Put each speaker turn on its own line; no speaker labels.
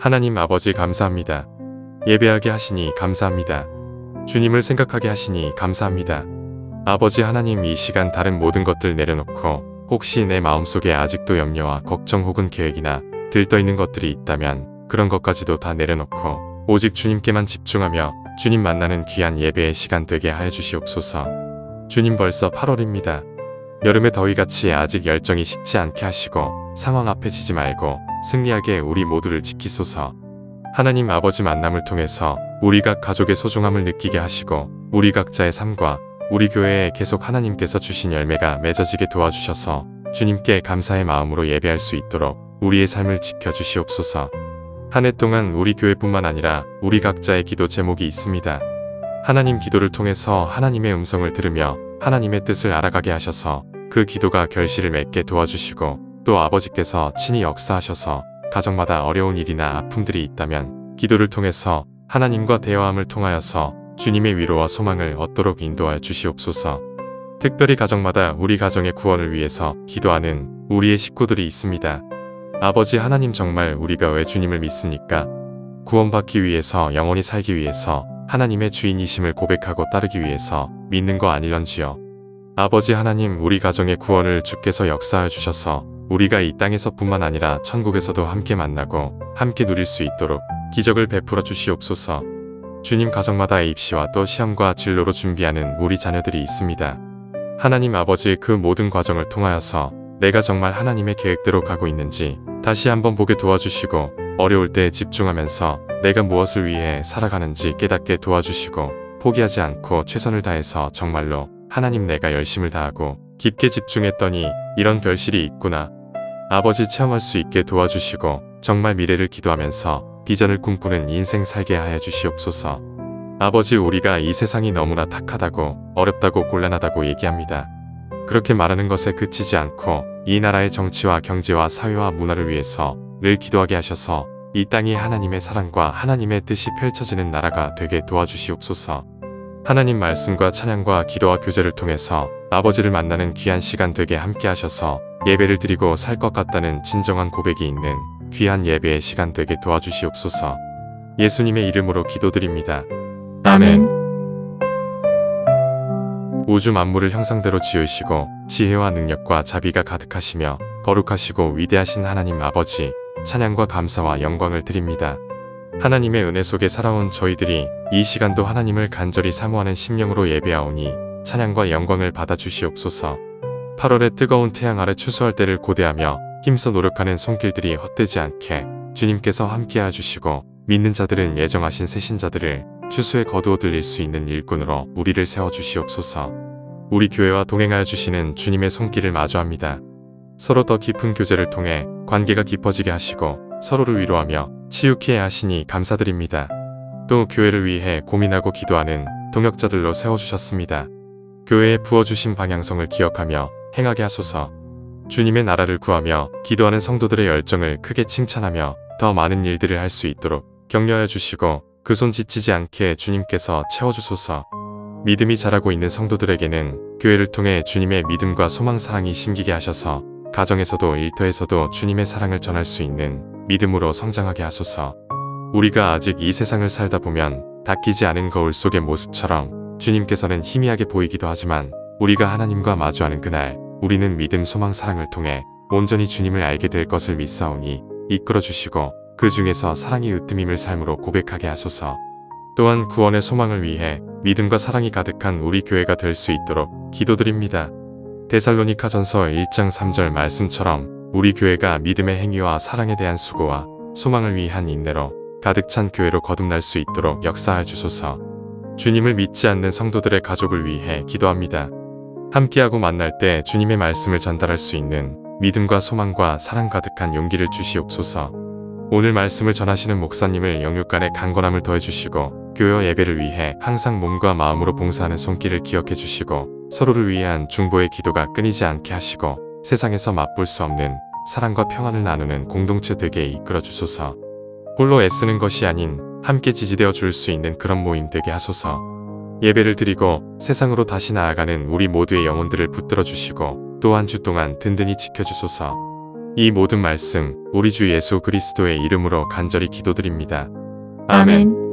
하나님 아버지 감사합니다. 예배하게 하시니 감사합니다. 주님을 생각하게 하시니 감사합니다. 아버지 하나님 이 시간 다른 모든 것들 내려놓고 혹시 내 마음속에 아직도 염려와 걱정 혹은 계획이나 들떠 있는 것들이 있다면 그런 것까지도 다 내려놓고 오직 주님께만 집중하며 주님 만나는 귀한 예배의 시간 되게 하여 주시옵소서. 주님 벌써 8월입니다. 여름의 더위같이 아직 열정이 식지 않게 하시고 상황 앞에 지지 말고 승리하게 우리 모두를 지키소서. 하나님 아버지 만남을 통해서 우리가 가족의 소중함을 느끼게 하시고 우리 각자의 삶과 우리 교회에 계속 하나님께서 주신 열매가 맺어지게 도와주셔서 주님께 감사의 마음으로 예배할 수 있도록 우리의 삶을 지켜주시옵소서. 한 해 동안 우리 교회뿐만 아니라 우리 각자의 기도 제목이 있습니다. 하나님 기도를 통해서 하나님의 음성을 들으며 하나님의 뜻을 알아가게 하셔서 그 기도가 결실을 맺게 도와주시고 또 아버지께서 친히 역사하셔서 가정마다 어려운 일이나 아픔들이 있다면 기도를 통해서 하나님과 대화함을 통하여서 주님의 위로와 소망을 얻도록 인도하여 주시옵소서. 특별히 가정마다 우리 가정의 구원을 위해서 기도하는 우리의 식구들이 있습니다. 아버지 하나님 정말 우리가 왜 주님을 믿습니까? 구원받기 위해서 영원히 살기 위해서 하나님의 주인이심을 고백하고 따르기 위해서 믿는 거 아닐런지요. 아버지 하나님 우리 가정의 구원을 주께서 역사하여 주셔서 우리가 이 땅에서뿐만 아니라 천국에서도 함께 만나고 함께 누릴 수 있도록 기적을 베풀어 주시옵소서. 주님 가정마다의 입시와 또 시험과 진로로 준비하는 우리 자녀들이 있습니다. 하나님 아버지 그 모든 과정을 통하여서 내가 정말 하나님의 계획대로 가고 있는지 다시 한번 보게 도와주시고 어려울 때 집중하면서 내가 무엇을 위해 살아가는지 깨닫게 도와주시고 포기하지 않고 최선을 다해서 정말로 하나님 내가 열심을 다하고 깊게 집중했더니 이런 결실이 있구나. 아버지 체험할 수 있게 도와주시고 정말 미래를 기도하면서 비전을 꿈꾸는 인생 살게 하여 주시옵소서. 아버지 우리가 이 세상이 너무나 탁하다고 어렵다고 곤란하다고 얘기합니다. 그렇게 말하는 것에 그치지 않고 이 나라의 정치와 경제와 사회와 문화를 위해서 늘 기도하게 하셔서 이 땅이 하나님의 사랑과 하나님의 뜻이 펼쳐지는 나라가 되게 도와주시옵소서. 하나님 말씀과 찬양과 기도와 교제를 통해서 아버지를 만나는 귀한 시간 되게 함께 하셔서 예배를 드리고 살 것 같다는 진정한 고백이 있는 귀한 예배의 시간 되게 도와주시옵소서. 예수님의 이름으로 기도드립니다. 아멘. 우주 만물을 형상대로 지으시고 지혜와 능력과 자비가 가득하시며 거룩하시고 위대하신 하나님 아버지 찬양과 감사와 영광을 드립니다. 하나님의 은혜 속에 살아온 저희들이 이 시간도 하나님을 간절히 사모하는 심령으로 예배하오니 찬양과 영광을 받아 주시옵소서. 8월의 뜨거운 태양 아래 추수할 때를 고대하며 힘써 노력하는 손길들이 헛되지 않게 주님께서 함께하 주시고 믿는 자들은 예정하신 새신자들을 추수에 거두어 들릴 수 있는 일꾼으로 우리를 세워 주시옵소서. 우리 교회와 동행하여 주시는 주님의 손길을 마주합니다. 서로 더 깊은 교제를 통해 관계가 깊어지게 하시고 서로를 위로하며 치유케 하시니 감사드립니다. 또 교회를 위해 고민하고 기도하는 동역자들로 세워주셨습니다. 교회에 부어주신 방향성을 기억하며 행하게 하소서. 주님의 나라를 구하며 기도하는 성도들의 열정을 크게 칭찬하며 더 많은 일들을 할 수 있도록 격려해 주시고 그 손 지치지 않게 주님께서 채워주소서. 믿음이 자라고 있는 성도들에게는 교회를 통해 주님의 믿음과 소망 사랑이 심기게 하셔서 가정에서도 일터에서도 주님의 사랑을 전할 수 있는 믿음으로 성장하게 하소서. 우리가 아직 이 세상을 살다 보면 닦이지 않은 거울 속의 모습처럼 주님께서는 희미하게 보이기도 하지만 우리가 하나님과 마주하는 그날 우리는 믿음, 소망, 사랑을 통해 온전히 주님을 알게 될 것을 믿사오니 이끌어 주시고 그 중에서 사랑이 으뜸임을 삶으로 고백하게 하소서. 또한 구원의 소망을 위해 믿음과 사랑이 가득한 우리 교회가 될 수 있도록 기도드립니다. 데살로니카 전서 1장 3절 말씀처럼 우리 교회가 믿음의 행위와 사랑에 대한 수고와 소망을 위한 인내로 가득 찬 교회로 거듭날 수 있도록 역사하여 주소서. 주님을 믿지 않는 성도들의 가족을 위해 기도합니다. 함께하고 만날 때 주님의 말씀을 전달할 수 있는 믿음과 소망과 사랑 가득한 용기를 주시옵소서. 오늘 말씀을 전하시는 목사님을 영육간의 강건함을 더해주시고 교회 예배를 위해 항상 몸과 마음으로 봉사하는 손길을 기억해 주시고 서로를 위한 중보의 기도가 끊이지 않게 하시고 세상에서 맛볼 수 없는 사랑과 평안을 나누는 공동체 되게 이끌어 주소서. 홀로 애쓰는 것이 아닌 함께 지지되어 줄 수 있는 그런 모임 되게 하소서. 예배를 드리고 세상으로 다시 나아가는 우리 모두의 영혼들을 붙들어 주시고 또 한 주 동안 든든히 지켜주소서. 이 모든 말씀 우리 주 예수 그리스도의 이름으로 간절히 기도드립니다. 아멘.
아멘.